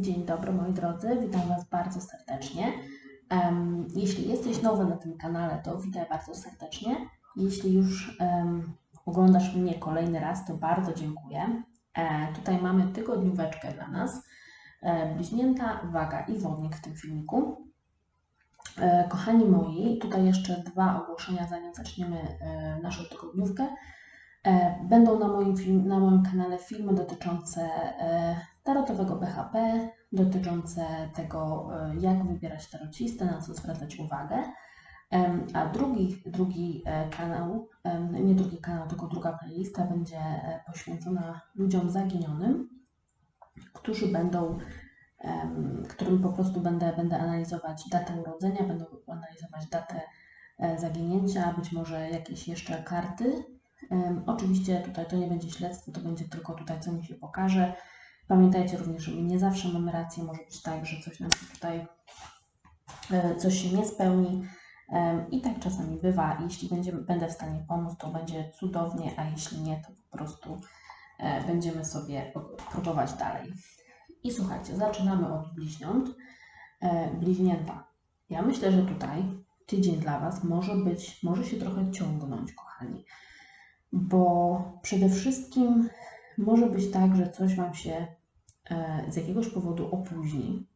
Dzień dobry moi drodzy, witam Was bardzo serdecznie. Em, jeśli jesteś nowy na tym kanale, to witaj bardzo serdecznie. Jeśli już em, oglądasz mnie kolejny raz, to bardzo dziękuję. E, tutaj mamy tygodnióweczkę dla nas. E, bliźnięta, waga i wodnik w tym filmiku. E, kochani moi, tutaj jeszcze dwa ogłoszenia, zanim zaczniemy e, naszą tygodniówkę. E, Będą na moim, film, na moim kanale filmy dotyczące e, tarotowego BHP, dotyczące tego, e, jak wybierać tarocistę, na co zwracać uwagę. A drugi, drugi e, kanał, nie drugi kanał, tylko druga playlista będzie e, poświęcona ludziom zaginionym, którzy będą, którym po prostu będę, będę analizować datę urodzenia, będę analizować datę zaginięcia, być może jakieś jeszcze karty. Oczywiście tutaj to nie będzie śledztwo, to będzie tylko tutaj, co mi się pokaże. Pamiętajcie również, że my nie zawsze mamy rację, może być tak, że coś nam się tutaj, e, coś się nie spełni. Em, I tak czasami bywa. Jeśli będziemy, będę w stanie pomóc, to będzie cudownie, a jeśli nie, to po prostu e, będziemy sobie próbować dalej. I słuchajcie, zaczynamy od bliźniąt. E, Bliźnięta. Ja myślę, że tutaj tydzień dla Was może być, może się trochę ciągnąć, kochani, bo przede wszystkim może być tak, że coś Wam się e, z jakiegoś powodu opóźni.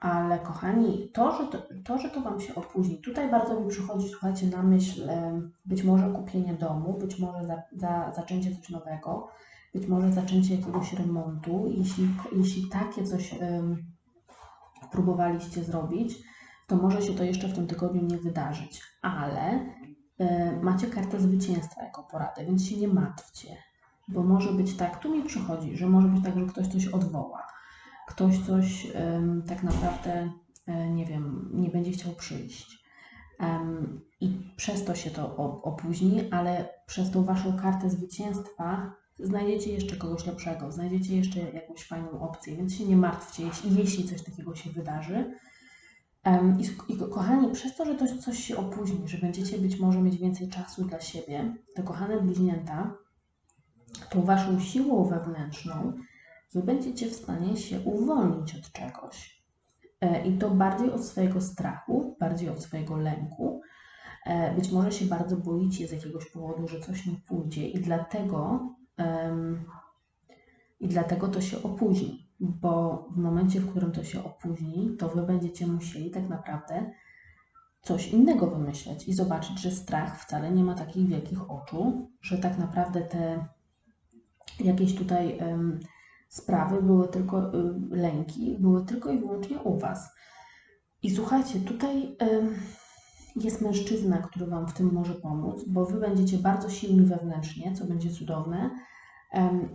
Ale kochani, to że to, to, że to Wam się opóźni, tutaj bardzo mi przychodzi, słuchajcie, na myśl em, być może kupienie domu, być może za, za, zaczęcie coś nowego, być może zaczęcie jakiegoś remontu. Jeśli, jeśli takie coś próbowaliście zrobić, to może się to jeszcze w tym tygodniu nie wydarzyć, ale e, macie kartę zwycięstwa jako poradę, więc się nie martwcie, bo może być tak, tu mi przychodzi, że może być tak, że ktoś coś odwoła, ktoś coś em, tak naprawdę, e, nie wiem, nie będzie chciał przyjść. Em, I przez to się to opóźni, ale przez tą waszą kartę zwycięstwa znajdziecie jeszcze kogoś lepszego, znajdziecie jeszcze jakąś fajną opcję, więc się nie martwcie, jeśli, jeśli coś takiego się wydarzy. Em, I, I ko- kochani, przez to, że to coś się opóźni, że będziecie być może mieć więcej czasu dla siebie, to kochane bliźnięta, tą waszą siłą wewnętrzną, wy będziecie w stanie się uwolnić od czegoś. E, I to bardziej od swojego strachu, bardziej od swojego lęku. E, Być może się bardzo boicie z jakiegoś powodu, że coś nie pójdzie, i dlatego, em, i dlatego to się opóźni, bo w momencie, w którym to się opóźni, to wy będziecie musieli tak naprawdę coś innego wymyśleć i zobaczyć, że strach wcale nie ma takich wielkich oczu, że tak naprawdę te jakieś tutaj sprawy były tylko y, lęki, były tylko i wyłącznie u Was. I słuchajcie, tutaj jest mężczyzna, który Wam w tym może pomóc, bo Wy będziecie bardzo silni wewnętrznie, co będzie cudowne.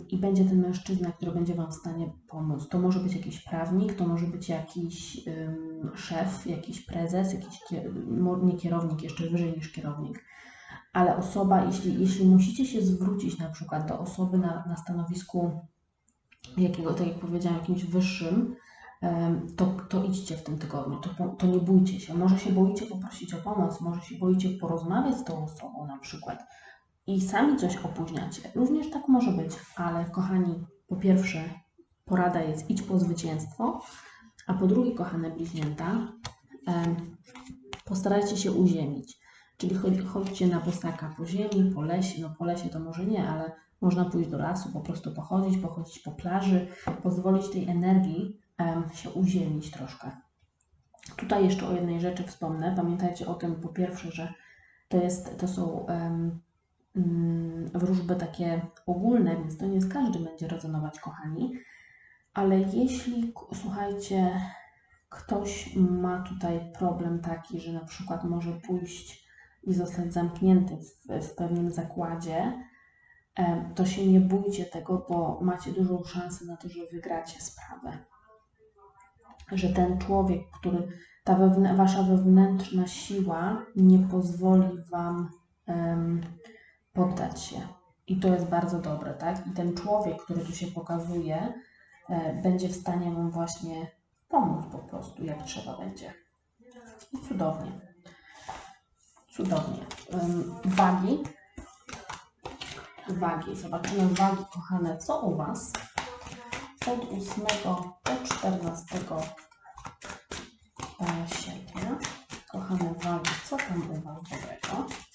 I będzie ten mężczyzna, który będzie Wam w stanie pomóc. To może być jakiś prawnik, to może być jakiś szef, jakiś prezes, jakiś nie kierownik, jeszcze wyżej niż kierownik ale osoba, jeśli, jeśli musicie się zwrócić na przykład do osoby na, na stanowisku jakiego, tak jak powiedziałam, jakimś wyższym, to, to idźcie w tym tygodniu, to, to nie bójcie się. Może się boicie poprosić o pomoc, może się boicie porozmawiać z tą osobą na przykład i sami coś opóźniacie. Również tak może być, ale kochani, po pierwsze, porada jest idź po zwycięstwo, a po drugie, kochane bliźnięta, postarajcie się uziemić. Czyli chodź, chodźcie na bosaka po ziemi, po lesie, no po lesie to może nie, ale można pójść do lasu, po prostu pochodzić, pochodzić po plaży, pozwolić tej energii em, się uziemić troszkę. Tutaj jeszcze o jednej rzeczy wspomnę. Pamiętajcie o tym, po pierwsze, że to, jest, to są mm, wróżby takie ogólne, więc to nie z każdym będzie rezonować, kochani. Ale jeśli, słuchajcie, ktoś ma tutaj problem taki, że na przykład może pójść i zostać zamknięty w, w pewnym zakładzie, to się nie bójcie tego, bo macie dużą szansę na to, że wygracie sprawę. Że ten człowiek, który, ta wewnę, wasza wewnętrzna siła nie pozwoli wam em, poddać się. I to jest bardzo dobre, tak? I ten człowiek, który tu się pokazuje, e, będzie w stanie wam właśnie pomóc po prostu, jak trzeba będzie. I cudownie. Cudownie. Wagi. Wagi. Zobaczymy wagi, kochane, co u Was od 8 do 14 e, sierpnia. Kochane wagi, co tam u Was dobrego?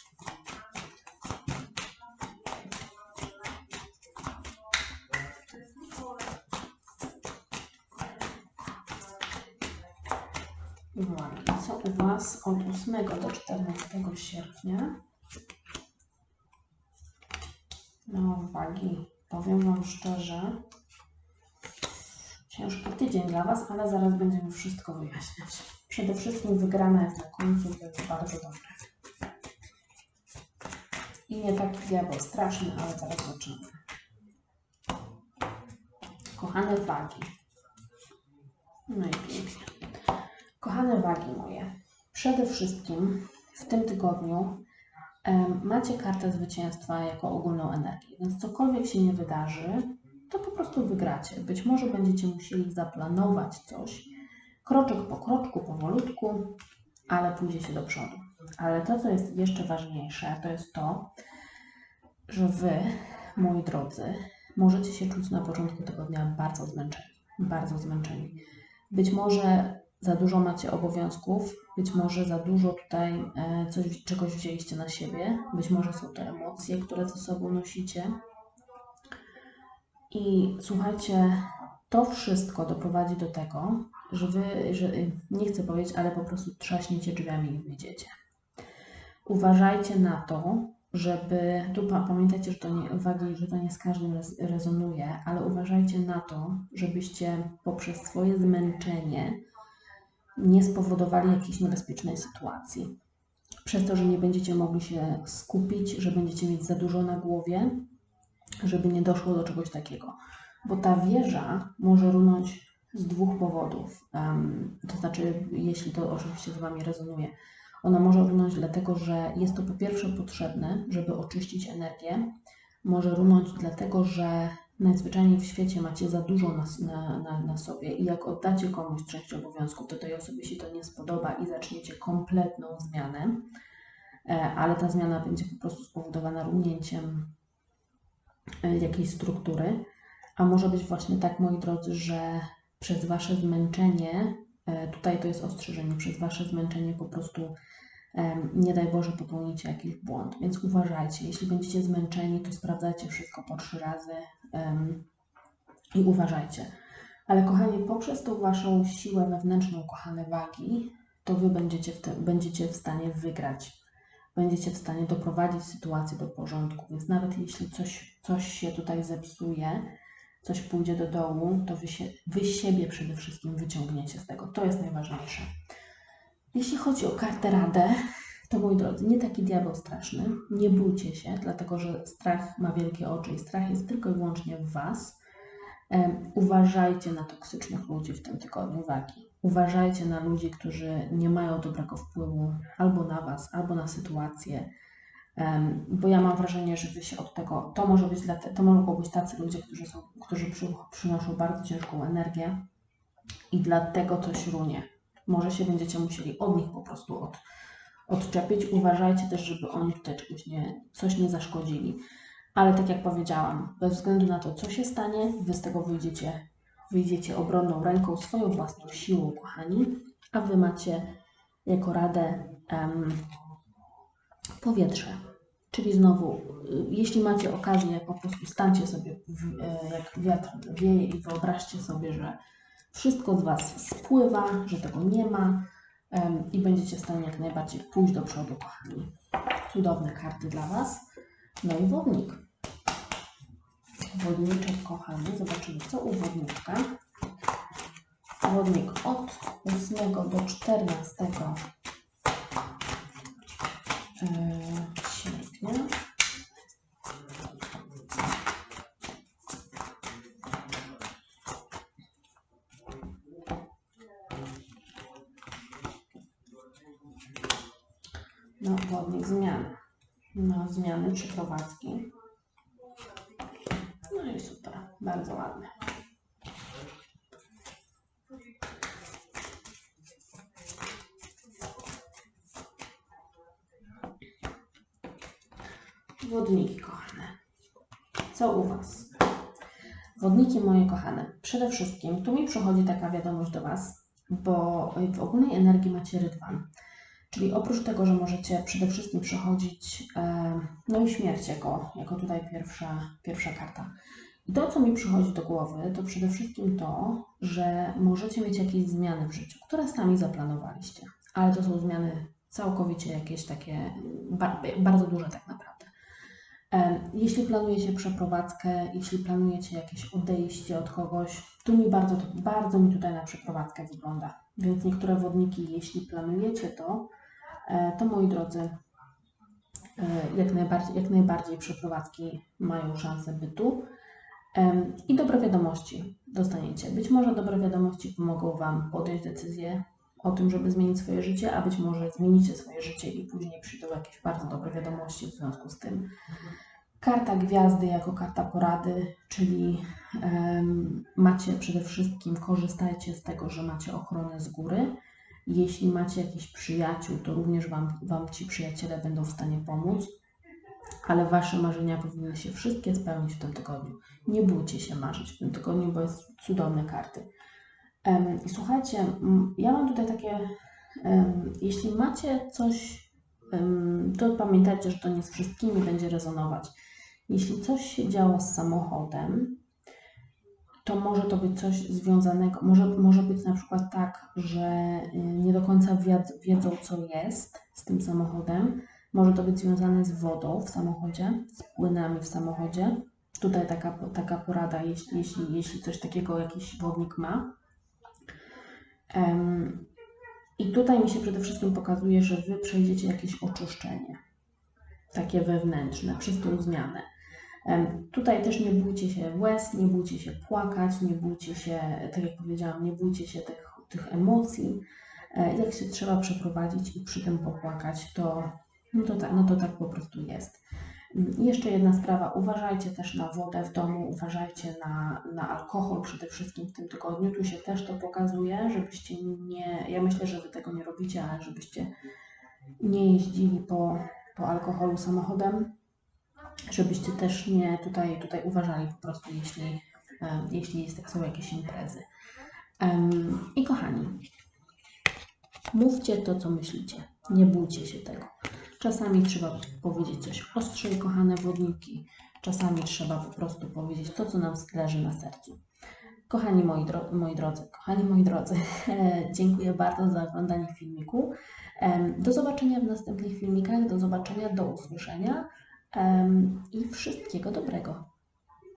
Wagi, co u Was od 8 do 14 sierpnia? No, wagi, powiem Wam szczerze, ciężki tydzień dla Was, ale zaraz będziemy wszystko wyjaśniać. Przede wszystkim wygrana jest na końcu, to jest bardzo dobre. I nie taki diabeł straszny, ale zaraz zobaczymy. Kochane wagi. No i pięknie. Kochane wagi moje, przede wszystkim w tym tygodniu macie kartę zwycięstwa jako ogólną energię, więc cokolwiek się nie wydarzy, to po prostu wygracie. Być może będziecie musieli zaplanować coś, kroczek po kroczku, powolutku, ale pójdzie się do przodu. Ale to, co jest jeszcze ważniejsze, to jest to, że Wy, moi drodzy, możecie się czuć na początku tego dnia bardzo zmęczeni. Bardzo zmęczeni. Być może za dużo macie obowiązków, być może za dużo tutaj e, coś, czegoś wzięliście na siebie, być może są to emocje, które ze sobą nosicie. I słuchajcie, to wszystko doprowadzi do tego, że wy, że, nie chcę powiedzieć, ale po prostu trzaśniecie drzwiami i wyjdziecie. Uważajcie na to, żeby, tu pa- pamiętajcie, że to nie, uwagi, że to nie z każdym rez, rezonuje, ale uważajcie na to, żebyście poprzez swoje zmęczenie nie spowodowali jakiejś niebezpiecznej sytuacji. Przez to, że nie będziecie mogli się skupić, że będziecie mieć za dużo na głowie, żeby nie doszło do czegoś takiego. Bo ta wieża może runąć z dwóch powodów. Em, to znaczy, jeśli to oczywiście z Wami rezonuje, ona może runąć dlatego, że jest to po pierwsze potrzebne, żeby oczyścić energię. Może runąć dlatego, że najzwyczajniej w świecie macie za dużo na, na, na, sobie i jak oddacie komuś część obowiązków, to tej osobie się to nie spodoba i zaczniecie kompletną zmianę, e, ale ta zmiana będzie po prostu spowodowana runięciem e, jakiejś struktury. A może być właśnie tak, moi drodzy, że przez Wasze zmęczenie, e, tutaj to jest ostrzeżenie, przez Wasze zmęczenie po prostu nie daj Boże popełnicie jakiś błąd. Więc uważajcie, jeśli będziecie zmęczeni, to sprawdzajcie wszystko po trzy razy i uważajcie. Ale kochani, poprzez tą Waszą siłę wewnętrzną, kochane wagi, to Wy będziecie w, będziecie w stanie wygrać. Będziecie w stanie doprowadzić sytuację do porządku. Więc nawet jeśli coś, coś się tutaj zepsuje, coś pójdzie do dołu, to wy, się, wy siebie przede wszystkim wyciągniecie z tego. To jest najważniejsze. Jeśli chodzi o kartę Radę, to moi drodzy, nie taki diabeł straszny. Nie bójcie się, dlatego że strach ma wielkie oczy i strach jest tylko i wyłącznie w Was. Em, uważajcie na toksycznych ludzi w tym tygodniu wagi. Uważajcie na ludzi, którzy nie mają dobrego wpływu albo na Was, albo na sytuację. Em, bo ja mam wrażenie, że wy się od tego, to może być, dla te, to mogą być tacy ludzie, którzy, są, którzy przy, przynoszą bardzo ciężką energię i dlatego coś runie. Może się będziecie musieli od nich po prostu od, odczepić. Uważajcie też, żeby oni tutaj czegoś nie, coś nie zaszkodzili. Ale tak jak powiedziałam, bez względu na to, co się stanie, wy z tego wyjdziecie, wyjdziecie obronną ręką, swoją własną siłą, kochani, a wy macie jako radę em, powietrze. Czyli znowu, y, jeśli macie okazję, po prostu stańcie sobie, w, e, jak wiatr wieje i wyobraźcie sobie, że wszystko z Was spływa, że tego nie ma em, i będziecie w stanie jak najbardziej pójść do przodu, kochani. Cudowne karty dla Was. No i wodnik. Wodniczek, kochany. Zobaczymy, co u wodniczka. Wodnik od 8 do 14 e, sierpnia. No, wodnik zmiany. No, zmiany przeprowadzki. No i super, bardzo ładne. Wodniki kochane. Co u Was? Wodniki moje kochane, przede wszystkim tu mi przychodzi taka wiadomość do Was, bo w ogólnej energii macie rydwan. Czyli oprócz tego, że możecie przede wszystkim przechodzić, e, no i śmierć jako, jako tutaj pierwsza, pierwsza karta. I to, co mi przychodzi do głowy, to przede wszystkim to, że możecie mieć jakieś zmiany w życiu, które sami zaplanowaliście, ale to są zmiany całkowicie jakieś takie ba- bardzo duże tak naprawdę. Em, Jeśli planujecie przeprowadzkę, jeśli planujecie jakieś odejście od kogoś, tu mi bardzo, bardzo mi tutaj na przeprowadzkę wygląda. Więc niektóre wodniki, jeśli planujecie to, e, to moi drodzy, e, jak najbardziej, jak najbardziej przeprowadzki mają szansę bytu. I dobre wiadomości dostaniecie. Być może dobre wiadomości pomogą Wam podjąć decyzję o tym, żeby zmienić swoje życie, a być może zmienicie swoje życie i później przyjdą jakieś bardzo dobre wiadomości w związku z tym. Karta gwiazdy jako karta porady, czyli em, macie przede wszystkim, korzystajcie z tego, że macie ochronę z góry. Jeśli macie jakichś przyjaciół, to również wam, wam ci przyjaciele będą w stanie pomóc, ale Wasze marzenia powinny się wszystkie spełnić w tym tygodniu. Nie bójcie się marzyć w tym tygodniu, bo jest cudowne karty. Em, I słuchajcie, ja mam tutaj takie, em, jeśli macie coś, em, to pamiętajcie, że to nie z wszystkimi będzie rezonować. Jeśli coś się działo z samochodem, to może to być coś związanego, może, może być na przykład tak, że y, nie do końca wiedzą, co jest z tym samochodem. Może to być związane z wodą w samochodzie, z płynami w samochodzie. Tutaj taka, taka porada, jeśli, jeśli, jeśli coś takiego jakiś wodnik ma. Em, I tutaj mi się przede wszystkim pokazuje, że Wy przejdziecie jakieś oczyszczenie, takie wewnętrzne, przez tą zmianę. Tutaj też nie bójcie się łez, nie bójcie się płakać, nie bójcie się, tak jak powiedziałam, nie bójcie się tych, tych emocji. E, Jak się trzeba przeprowadzić i przy tym popłakać, to, no to, tak, no to tak po prostu jest. Jeszcze jedna sprawa, uważajcie też na wodę w domu, uważajcie na, na alkohol przede wszystkim w tym tygodniu. Tu się też to pokazuje, żebyście nie, ja myślę, że Wy tego nie robicie, ale żebyście nie jeździli po, po alkoholu samochodem żebyście też nie tutaj, tutaj uważali po prostu, jeśli, jeśli jest, są jakieś imprezy. I kochani, mówcie to, co myślicie. Nie bójcie się tego. Czasami trzeba powiedzieć coś ostrzej, kochane wodniki. Czasami trzeba po prostu powiedzieć to, co nam leży na sercu. Kochani moi, dro- moi drodzy, kochani moi drodzy, dziękuję bardzo za oglądanie filmiku. Do zobaczenia w następnych filmikach, do zobaczenia, do usłyszenia. I wszystkiego dobrego.